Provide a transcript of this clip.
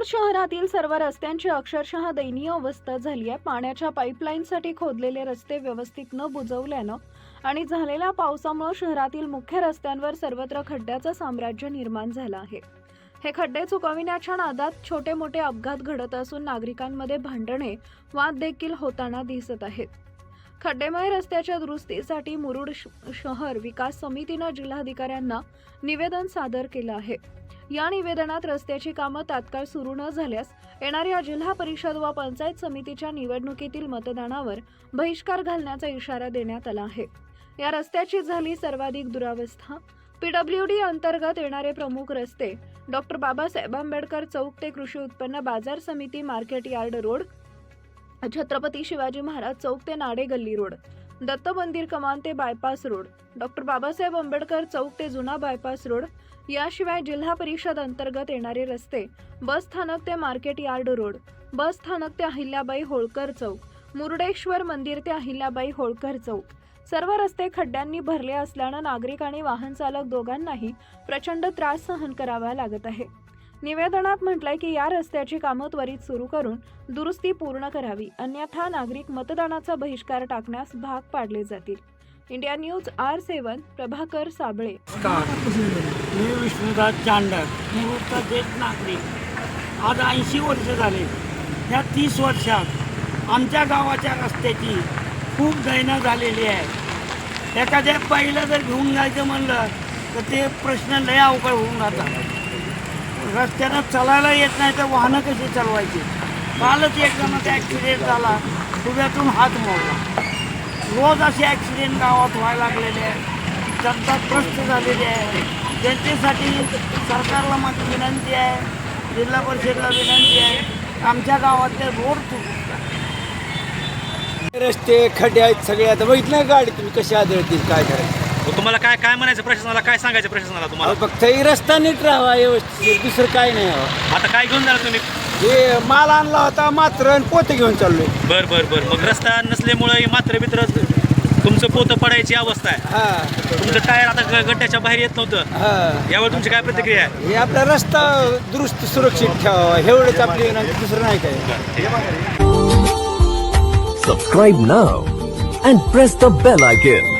मुरुड शहरातील सर्व रस्त्यांची अक्षरशः दयनीय अवस्था झाली आहे. पाण्याच्या पाईपलाईनसाठी खोदलेले रस्ते व्यवस्थित न बुजवल्यानं आणि झालेल्या पावसामुळे शहरातील मुख्य रस्त्यांवर सर्वत्र खड्ड्याचं साम्राज्य निर्माण झालं आहे. हे खड्डे चुकविण्याच्या नादात छोटे मोठे अपघात घडत असून नागरिकांमध्ये भांडणे वाद देखील होताना दिसत आहेत. खड्डेमय रस्त्याच्या दुरुस्तीसाठी मुरुड श- शहर विकास समितीनं जिल्हाधिकाऱ्यांना निवेदन सादर केलं आहे. या निवेदनात रस्त्याची कामं तात्काळ सुरू न झाल्यास येणाऱ्या जिल्हा परिषद व पंचायत समितीच्या निवडणुकीतील मतदानावर बहिष्कार घालण्याचा इशारा देण्यात आला आहे. या रस्त्याची झाली सर्वाधिक दुरावस्था. पीडब्ल्यूडी अंतर्गत येणारे प्रमुख रस्ते डॉक्टर बाबासाहेब आंबेडकर चौक ते कृषी उत्पन्न बाजार समिती market yard road Chhatrapati Shivaji Maharaj Chowk ते नाडे गल्ली रोड. दत्त मंदिर कमान ते bypass road. Doctor Babasaheb Ambedkar Chowk ते जुना बायपास रोड. याशिवाय जिल्हा परिषद अंतर्गत येणारे रस्ते बस स्थानक ते मार्केट यार्ड रोड. बस स्थानक ते अहिल्याबाई होळकर चौक. मुर्डेश्वर मंदिर ते अहिल्याबाई होळकर चौक. सर्व रस्ते खड्ड्यांनी भरले असल्यानं नागरिक आणि वाहन चालक दोघांनाही प्रचंड त्रास सहन करावा लागत आहे. निवेदनात म्हटलंय की या रस्त्याची कामं त्वरित सुरू करून दुरुस्ती पूर्ण करावी. अन्यथा नागरिक मतदानाचा बहिष्कार टाकण्यास भाग पाडले जातील. India news R seven Prabhakar Sable. मी विष्णुदास चांडक निवृत्त एक नागरिक. आज ऐंशी वर्ष झाले. या तीस वर्षात आमच्या गावाच्या रस्त्याची खूप दैना झालेली आहे. एखाद्या बाईला जर घेऊन जायचं म्हणलं तर ते प्रश्न लय अवघड होऊन जातात. रस्त्यानं चालायला येत नाही तर वाहनं कशी चालवायची? कालच एक जणाचा ॲक्सिडेंट झाला. उभ्यातून हात मोडला. रोज असे ॲक्सिडेंट गावात व्हायला लागलेले आहे. जनता त्रस्त झालेली आहे. जनतेसाठी सरकारला माझी विनंती आहे. जिल्हा परिषदला विनंती आहे. आमच्या गावातले रोड तुटतात रस्ते खड्डे आहेत सगळे. आता बघितलं गाडी तुम्ही कशी आदळतील काय करायचं? मग तुम्हाला काय काय म्हणायचं प्रशासनाला? काय सांगायचं प्रशासनाला तुम्हाला? अहो, फक्त हे रस्ता नीट राहावा व्यवस्थित. दुसरं काय नाही हवं आता काय घेऊन जाणार तुम्ही? हे माल आणला होता मात्र आणि पोते घेऊन चाललोय. बर बर बर. मग रस्ता नसल्यामुळे मात्र बित्र तुमचं पोतं पडायची अवस्था आहे. हा. तुमचं टायर आता ग- गड्ड्याच्या बाहेर येत नव्हतं. हा. यावर तुमची काय प्रतिक्रिया आहे? हे आपला रस्ता दुरुस्त सुरक्षित ठेवावा. एवढंच आपली विनंती. दुसरं नाही काय Subscribe now and press the bell icon.